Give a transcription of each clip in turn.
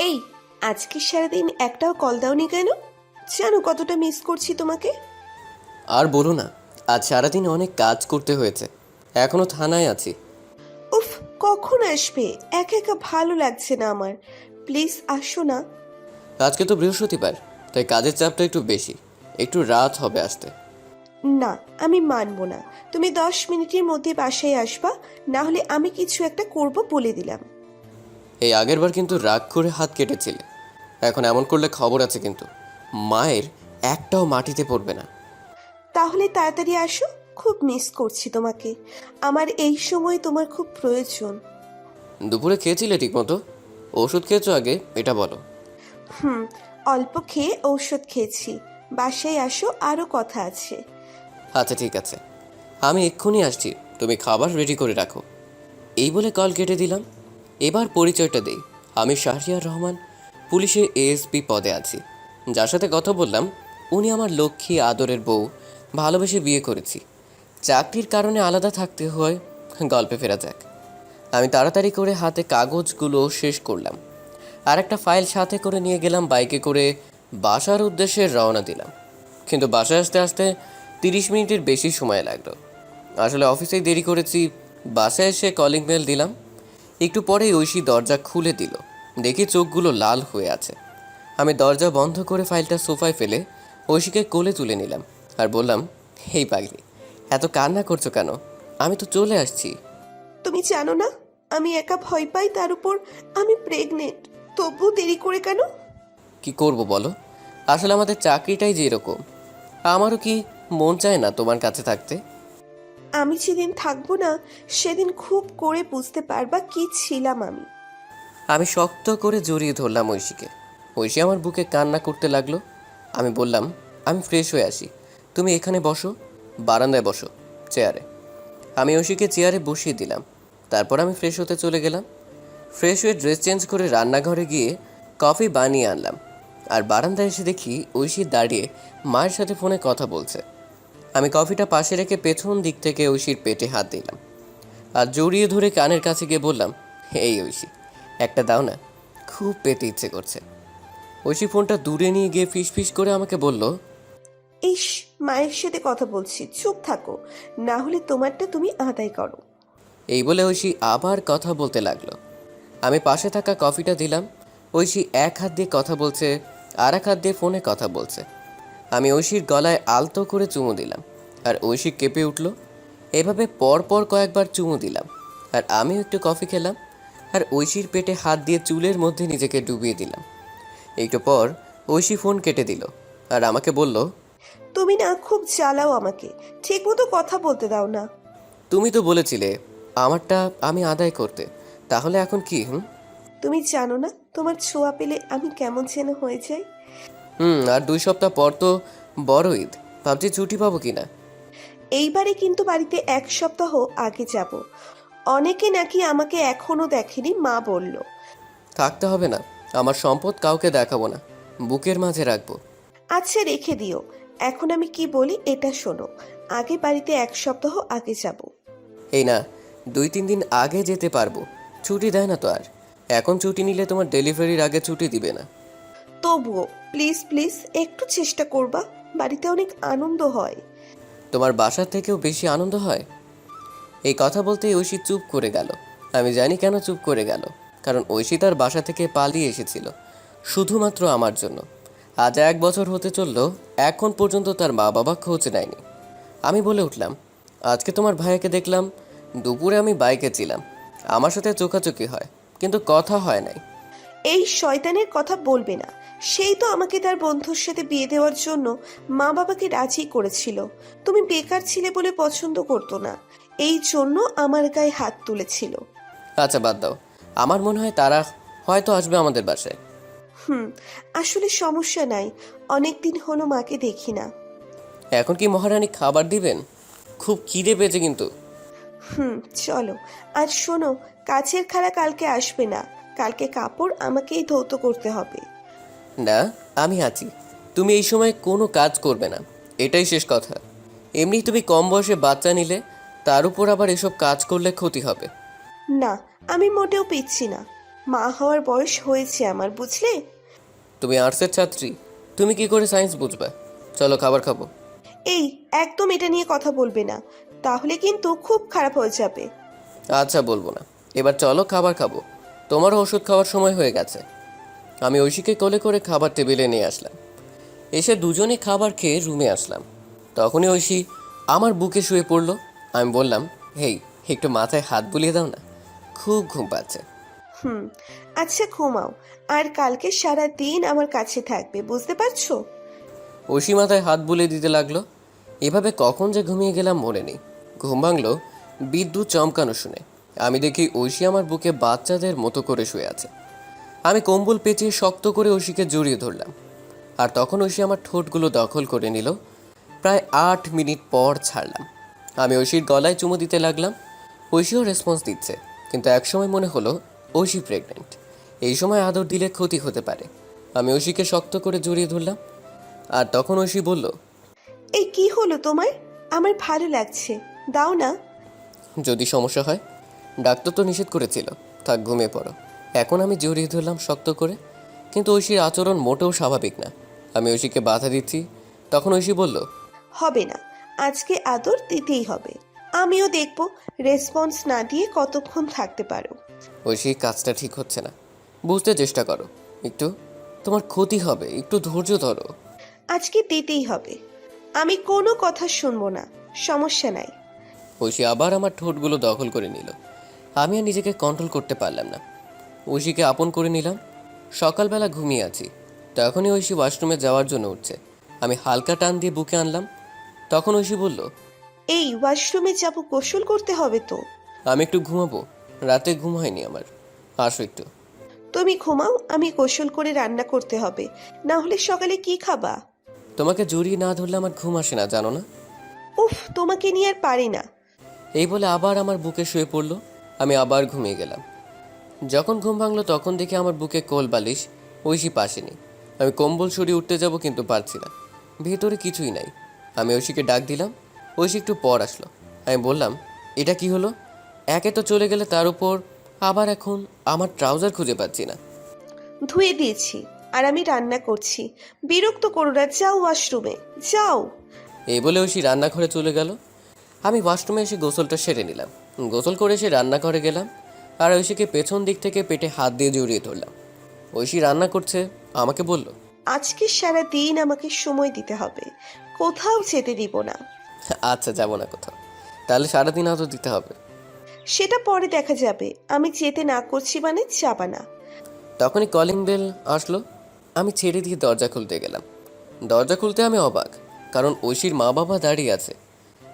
এই আজকে সারাদিন একটাও কল দাওনি কেন? জানো কতটা মিস করছি তোমাকে। আর বলো না আজ সারাদিন অনেক কাজ করতে হয়েছে। এখনও থানায় আছি। উফ কখন আসবে? একা একা ভালো লাগছে না আমার। প্লিজ আসো না। আজকে তো বৃহস্পতিবার তাই কাজের চাপটা একটু বেশি। একটু রাত হবে আসতে। না আমি মানব না। তুমি দশ মিনিটের মধ্যে বাসায় আসবা না হলে আমি কিছু একটা করব বলে দিলাম। এই আগেরবার কিন্তু রাগ করে হাত কেটেছিলে। এখন এমন করলে খবর আছে কিন্তু মায়ের একটাও মাটিতে পড়বে না। তাহলে তাড়াতাড়ি আসো খুব মিস করছি তোমাকে। আমার এই সময় তোমার খুব প্রয়োজন। দুপুরে খেয়েছিলে ঠিকমতো? ওষুধ খেয়েছো আগে এটা বলো। হুম অল্প খেয়ে ঔষধ খেয়েছি। বাসায় আসো আরও কথা আছে। আচ্ছা ঠিক আছে। আমি এক্ষুনি আসছি তুমি খাবার রেডি করে রাখো। এই বলে কল কেটে দিলাম। এবার পরিচয়টা দেই। আমি শাহরিয়ার রহমান পুলিশে এএসপি পদে আছি। যার সাথে কথা বললাম, উনি আমার লক্ষ্মী আদরের বউ, ভালোবেসে বিয়ে করেছি। চাকরির কারণে আলাদা থাকতে হয়, গল্পে ফেরা যাক। আমি তাড়াতাড়ি করে হাতে কাগজগুলো শেষ করলাম। আর একটা ফাইল সাথে করে নিয়ে গেলাম, বাইকে করে বাসার উদ্দেশ্যে রওনা দিলাম। কিন্তু বাসায় আসতে আসতে তিরিশ মিনিটের বেশি সময় লাগল। আসলে অফিসেই দেরি করেছি, বাসায় এসে কলিং বেল দিলাম। একটু পরেই ঐশী দরজা খুলে দিল। দেখি চোখগুলো লাল হয়ে আছে। আমি দরজা বন্ধ করে ফাইলটা সোফায় ফেলে ঐশীকে কোলে তুলে নিলাম আর বললাম হেই পাগলি এত কান্না করছ কেন? আমি তো চলে আসছি। তুমি জানো না আমি একা ভয় পাই তার উপর আমি প্রেগনেন্ট তবু দেরি করে কেন? কি করব বলো? আসলে আমাদের চাকরিটাই যেরকম আমারও কি মন চায় না তোমার কাছে থাকতে? আমি যেদিন থাকব না, সেদিন খুব করে বুঝতে পারবা কি ছিলাম আমি। আমি শক্ত করে জড়িয়ে ধরলাম ঐশীকে। ঐশী আমার বুকে কান্না করতে লাগল। আমি বললাম, আমি ফ্রেশ হয়ে আসি। তুমি এখানে বসো, বারান্দায় বসো, চেয়ারে। আমি ঐশীকে চেয়ারে বসিয়ে দিলাম। তারপর আমি ফ্রেশ হতে চলে গেলাম। ফ্রেশ হয়ে ড্রেস চেঞ্জ করে রান্নাঘরে গিয়ে কফি বানিয়ে আনলাম। আর বারান্দায় এসে দেখি ঐশী দাঁড়িয়ে মায়ের সাথে ফোনে কথা বলছে। আমি কফিটা পাশে রেখে পেছন দিক থেকে ঐশীর পেটে হাত দিলাম। আর জড়িয়ে ধরে কানের কাছে গিয়ে বললাম এই ঐশী একটা দাও না খুব পেতে ইচ্ছে করছে। ঐশী ফোনটা দূরে নিয়ে গিয়ে ফিস ফিস করে আমাকে বলল ইস মায়ের সাথে কথা বলছি চুপ থাকো না হলে তোমারটা তুমি আদায় করো। এই বলে ঐশী আবার কথা বলতে লাগল। আমি পাশে থাকা কফিটা দিলাম ঐশী এক হাত দিয়ে কথা বলছে আর এক হাত দিয়ে ফোনে কথা বলছে। আমি ঐশীর গলায় আলতো করে চুমু দিলাম আর ঐশী কেঁপে উঠল। এভাবে পর পর কয়েকবার চুমু দিলাম আর আমিও একটু কফি খেলাম আর ঐশীর পেটে হাত দিয়ে চুলের মধ্যে নিজেকে ডুবিয়ে দিলাম। একটু পর ঐশী ফোন কেটে দিল আর আমাকে বলল তুমি না খুব জ্বালাও আমাকে ঠিক মতো কথা বলতে দাও না। তুমি তো বলেছিলে আমারটা আমি আদায় করতে তাহলে এখন কি হুম? তুমি জানো না তোমার ছোঁয়া পেলে আমি কেমন যেন হয়ে যাই? হুম আর দুই সপ্তাহ পর তো বড় ঈদ। ভাবছি ছুটি পাবো কিনা। এইবারে কিন্তু বাড়িতে এক সপ্তাহ আগে যাব। অনেকে নাকি আমাকে এখনও দেখেনি মা বলল। থাকতে হবে না আমার সম্পদ কাউকে দেখাবো না বুকের মাঝে রাখব। আচ্ছা রেখে দিও। এখন আমি কি বলি এটা শোনো আগে বাড়িতে এক সপ্তাহ আগে যাব। এই না দুই তিন দিন আগে যেতে পারব ছুটি দেয় না তো আর। এখন ছুটি নিলে তোমার ডেলিভারির আগে ছুটি দিবে না। তবুও প্লিজ প্লিজ একটু চেষ্টা করবা। বাড়িতে অনেক আনন্দ হয়। তোমার বাসার থেকেও বেশি আনন্দ হয়? এই কথা বলতেই ঐশী চুপ করে গেল। আমি জানি কেন চুপ করে গেল। কারণ ঐশী তার বাসা থেকে পালিয়ে এসেছিল শুধুমাত্র আমার জন্য। আজ এক বছর হতে চলল এখন পর্যন্ত তার মা বাবা খোঁজ নেয়নি। আমি বলে উঠলাম আজকে তোমার ভাইয়াকে দেখলাম দুপুরে আমি বাইকে ছিলাম। আমার সাথে চোখাচোখি হয় কিন্তু কথা হয় নাই। এই শয়তানের কথা বলবে না। সেই তো আমাকে তার বন্ধুর সাথে বিয়ে দেওয়ার জন্য মা বাবাকে রাজি করেছিল। তুমি বেকার ছিলে বলে পছন্দ করতো না। এই জন্য আমার গায়ে হাত তুলেছিল। আচ্ছা বাদ দাও। আমার মনে হয় তারা হয়তো আসবে আমাদের বাসায়। হুম আসলে সমস্যা নাই। অনেক দিন হলো মাকে দেখি না। এখন কি মহারানী খাবার দিবেন? খুব খিদে পেয়েছে কিন্তু। হুম চলো। আর শোনো কাছের খালা কালকে আসবে না। কালকে কাপড় আমাকেই ধৌত করতে হবে। না আমি আছি। তুমি এই সময় কোনো কাজ করবে না। এটাই শেষ কথা। এমনি তুমি কম বয়সে বাচ্চা নিলে তার উপর আবার এসব কাজ করলে ক্ষতি হবে। না আমি মোটেও পিচ্ছি না। মা হওয়ার বয়স হয়েছে আমার বুঝলে? তুমি আর্টসের ছাত্রী। তুমি কি করে সায়েন্স বুঝবে? চলো খাবার খাব। এই একদম এটা নিয়ে কথা বলবে না। তাহলে কিন্তু খুব খারাপ হয়ে যাবে। আচ্ছা বলব না। এবার চলো খাবার খাব। তোমারও ওষুধ খাওয়ার সময় হয়ে গেছে। আমি ঐশীকে কোলে করে খাবার টেবিলে নিয়ে আসলাম। এসে দুজনে খাবার খেয়ে রুমে আসলাম। তখনই ঐশী আমার বুকে শুয়ে পড়ল। আমি বললাম হেই একটু মাথায় হাত বুলিয়ে দাও না। খুব ঘুম পাচ্ছে। হুম আচ্ছা ঘুমাও। আর কালকে সারা দিন আমার কাছে থাকবে বুঝতে পারছ? ঐশী মাথায় হাত বুলিয়ে দিতে লাগল। এভাবে কখন যে ঘুমিয়ে গেলাম মনে নেই। ঘুম ভাঙলো বিদ্যুৎ চমকানো শুনে। আমি দেখি ঐশী আমার বুকে বাচ্চাদের মতো করে শুয়ে আছে। আমি কম্বল পেঁচিয়ে শক্ত করে ঐশীকে জড়িয়ে ধরলাম। আর তখন ঐশী আমার ঠোঁটগুলো দখল করে নিল। প্রায় আট মিনিট পর ছাড়লাম। আমি ঐশীর গলায় চুমু দিতে লাগলাম। ঐশীও রেসপন্স দিচ্ছে কিন্তু একসময় মনে হলো ঐশী প্রেগনেন্ট। এই সময় আদর দিলে ক্ষতি হতে পারে। আমি ঐশীকে শক্ত করে জড়িয়ে ধরলাম। আর তখন ঐশী বলল এই কি হলো তোমার? আমার ভালো লাগছে। দাও না। যদি সমস্যা হয় ডাক্তার তো নিষেধ করেছিল। থাক ঘুমিয়ে পড়ো। এখন আমি জড়িয়ে ধরলাম শক্ত করে। কিন্তু ঐশীর আচরণ মোটেও স্বাভাবিক না। আমি ঐশীকে বাধা দিচ্ছি। তখন ঐশী বলল হবে না। আজকে আদর দিতেই হবে। আমিও দেখব। রেসপন্স না দিয়ে কতক্ষণ থাকতে পারো? ঐশী কাজটা ঠিক হচ্ছে না। বুঝতে চেষ্টা করো। একটু তোমার ক্ষতি হবে। একটু ধৈর্য ধরো। আজকে দিতেই হবে। আমি কোনো কথা শুনব না। সমস্যা নাই। ঐশী আবার আমার ঠোঁটগুলো দখল করে নিল। আমি আর নিজেকে কন্ট্রোল করতে পারলাম না। ঐশীকে আপন করে নিলাম। সকালবেলা ঘুমিয়ে আছি। তখনই ঐশী ওয়াশরুমে যাওয়ার জন্য উঠছে। আমি হালকা টান দিয়ে বুকে আনলাম। তখন ঐশী বলল এই ওয়াশরুমে যাব গোসল করতে হবে তো? আমি একটু ঘুমাবো। রাতে ঘুম হয়নি আমার। আসো একটু। তুমি ঘুমাও আমি গোসল করে রান্না করতে হবে। না হলে সকালে কি খাবা? তোমাকে জড়িয়ে না ধরলে আমার ঘুম আসে না জানো না? উফ তোমাকে নিয়ে আর পারি না। এই বলে আবার আমার বুকে শুয়ে পড়ল। আমি আবার ঘুমিয়ে গেলাম। যখন ঘুম ভাঙলো তখন দেখি আমার বুকে কোল বালিশ ঐশী পাশে নেই আমি কম্বল সরিয়ে উঠতে যাব কিন্তু পারছি না। ভেতরে কিছুই নাই। আমি ঐশীকে ডাক দিলাম ঐশী একটু পর আসলো। আমি বললাম এটা কি হলো? একে তো চলে গেলে তার উপর আবার এখন আমার ট্রাউজার খুঁজে পাচ্ছি না। ধুয়ে দিয়েছি আর আমি রান্না করছি। বিরক্ত করো না যাও ওয়াশরুমে যাও। এই বলে ঐশী রান্নাঘরে চলে গেল। আমি ওয়াশরুমে এসে গোসলটা সেরে নিলাম। গোসল করে এসে রান্নাঘরে গেলাম। আর ঐশীকে পেছন দিক থেকে পেটে হাত দিয়ে জড়িয়ে ধরলাম। ঐশী রান্না করছে আমাকে বলল আজকে সারা দিন আমাকে সময় দিতে হবে। কোথাও যেতে দিব না। আচ্ছা যাব না কোথাও। তাহলে সারাদিন আদর দিতে হবে। সেটা পরে দেখা যাবে। আমি যেতে না করছি মানে যাবা না। তখনই কলিং বেল আসলো। আমি ছেড়ে দিয়ে দরজা খুলতে গেলাম। দরজা খুলতে আমি অবাক কারণ ঐশীর মা বাবা দাঁড়িয়ে আছে।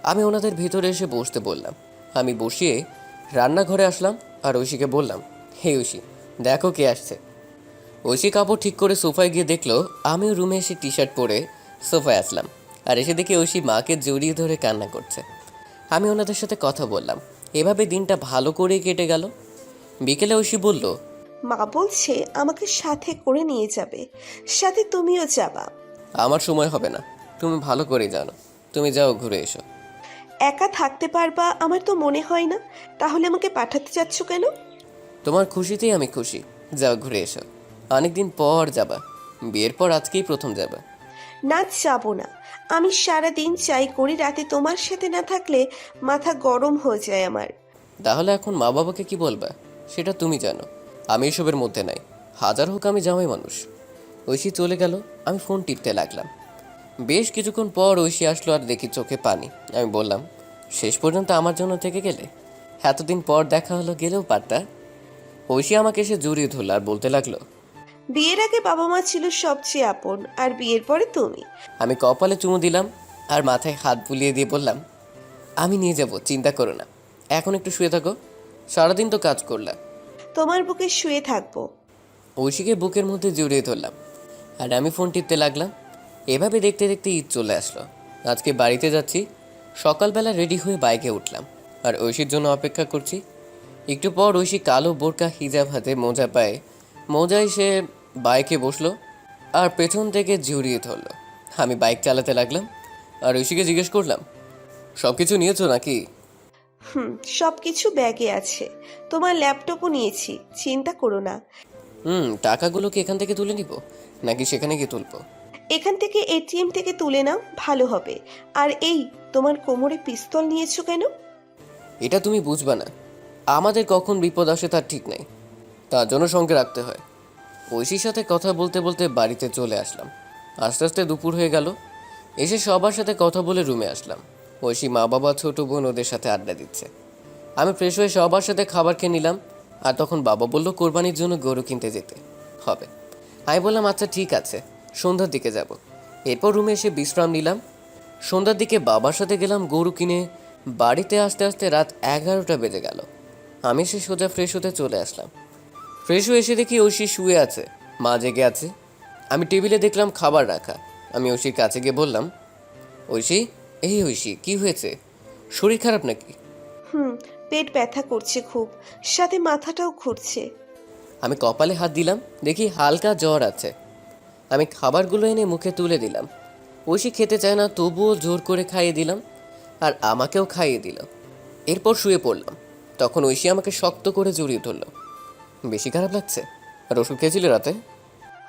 আমি ওনাদের ভিতরে এসে বসতে বললাম। আমি বসিয়ে রান্নাঘরে আসলাম। আর ঐশীকে বললাম হে ঐশী দেখো কে আসছে। ঐশী কাপড় ঠিক করে সোফায় গিয়ে দেখল আমিও রুমে এসে টি শার্ট পরে সোফায় আসলাম। আর এসে দেখি ঐশী মাকে জড়িয়ে ধরে কান্না করছে। আমি ওনাদের সাথে কথা বললাম। এভাবে দিনটা ভালো করেই কেটে গেল। বিকেলে ঐশী বলল মা বলছে আমাকে সাথে করে নিয়ে যাবে। সাথে তুমিও যাবা। আমার সময় হবে না। তুমি ভালো করে জানো। তুমি যাও ঘুরে এসো। একা থাকতে পারবা আমার তো মনে হয় না। তাহলে আমাকে পাঠাতে যাচ্ছ কেন? তোমার খুশিতেই আমি খুশি। যাও ঘুরে এসো। অনেকদিন পর যাবা। বিয়ের পর আজকেই প্রথম যাবা। না যাব না। আমি সারা দিন চাই করি রাতে তোমার সাথে না থাকলে মাথা গরম হয়ে যায় আমার। তাহলে এখন মা বাবাকে কি বলবা? সেটা তুমি জানো। আমি এসবের মধ্যে নাই। হাজার হোক আমি জামাই মানুষ। ঐশী চলে গেল আমি ফোন টিপতে লাগলাম। বেশ কিছুক্ষণ পর ঐশী আসলো আর দেখি চোখে পানি। আমি বললাম শেষ পর্যন্ত আমার জন্য থেকে গেলে? এতদিন পর দেখা হলো গেলেও পারতা ঐশী আমাকে এসে জড়িয়ে ধরল আর বলতে লাগল বিয়ের আগে বাবা মা ছিল সবচেয়ে আপন আর বিয়ের পরে তুমি? আমি কপালে চুমু দিলাম আর মাথায় হাত বুলিয়ে দিয়ে বললাম আমি নিয়ে যাব চিন্তা করো না। এখন একটু শুয়ে থাকো। সারাদিন তো কাজ করলাম তোমার বুকে শুয়ে থাকব? ঐশীকে বুকের মধ্যে জড়িয়ে ধরলাম আর আমি ফোন টিপতে লাগলাম এভাবে দেখতে দেখতে ঈদ চলে আসলো। আজকে বাড়িতে যাচ্ছি সকালবেলা রেডি হয়ে বাইকে উঠলাম। আর ঐশীর জন্য অপেক্ষা করছি। একটু পর ঐশী কালো বোরকা হিজাব হাতে মোজা পায়ে মোজায় সে বাইকে বসল আর পেছন থেকে জড়িয়ে ধরলো। আমি বাইক চালাতে লাগলাম আর ঐশীকে জিজ্ঞেস করলাম সব কিছু নিয়েছো নাকি? হুম সব কিছু ব্যাগে আছে। তোমার ল্যাপটপও নিয়েছি চিন্তা করো না। হুম টাকাগুলো কি এখান থেকে তুলে নিব নাকি সেখানে গিয়ে তুলবো? এখান থেকে এটিএম থেকে তুলে নাও, ভালো হবে। আর এই, তোমার কোমরে পিস্তল নিয়েছো কেন? এটা তুমি বুঝবা না। আমাদের কখন বিপদ আসে তার ঠিক নাই। তার জন্য সঙ্গে রাখতে হয়। ঐশীর সাথে কথা বলতে বলতে বাড়িতে চলে আসলাম। আস্তে আস্তে দুপুর হয়ে গেল। এসে সবার সাথে কথা বলে রুমে আসলাম। ঐশী মা বাবা ছোট বোন ওদের সাথে আড্ডা দিচ্ছে। আমি ফ্রেশ হয়ে সবার সাথে খাবার খেয়ে নিলাম। আর তখন বাবা বলল, কোরবানির জন্য গরু কিনতে যেতে হবে। আমি বললাম আচ্ছা ঠিক আছে। সন্ধ্যার দিকে যাব। এরপর রুমে এসে বিশ্রাম নিলাম। সন্ধ্যার দিকে বাবার সাথে গেলাম গরু কিনে। বাড়িতে আসতে আসতে রাত এগারোটা বেজে গেল। আমি সে সোজা ফ্রেশ হতে চলে আসলাম। ফ্রেশ হয়ে এসে দেখি ঐশী শুয়ে আছে মা জেগে আছে। আমি টেবিলে দেখলাম খাবার রাখা। আমি ঐশীর কাছে গিয়ে বললাম ঐশী এই ঐশী কি হয়েছে? শরীর খারাপ নাকি? হুম পেট ব্যথা করছে খুব সাথে মাথাটাও ঘুরছে। আমি কপালে হাত দিলাম দেখি হালকা জ্বর আছে। আমি খাবারগুলো এনে মুখে তুলে দিলাম। ঐশী খেতে চায় না তবুও জোর করে খাইয়ে দিলাম আর আমাকেও খাইয়ে দিল। এরপর শুয়ে পড়লাম। তখন ঐশী আমাকে শক্ত করে জড়িয়ে ধরল। বেশি খারাপ লাগছে? আর ওষুধ খেয়েছিলে রাতে?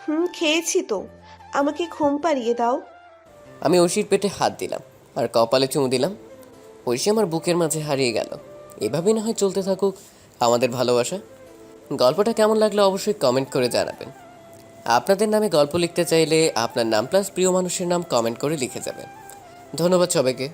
হুম খেয়েছি তো। আমাকে ঘুম পাড়িয়ে দাও। আমি ঐশীর পেটে হাত দিলাম আর কপালে চুমু দিলাম। ঐশী আমার বুকের মাঝে হারিয়ে গেল। এভাবেই না হয় চলতে থাকুক আমাদের ভালোবাসা। গল্পটা কেমন লাগল অবশ্যই কমেন্ট করে জানাবেন। আপনাদের নামে গল্প লিখতে চাইলে আপনার নাম প্লাস প্রিয় মানুষের নাম কমেন্ট করে লিখে যাবেন। ধন্যবাদ সবাইকে।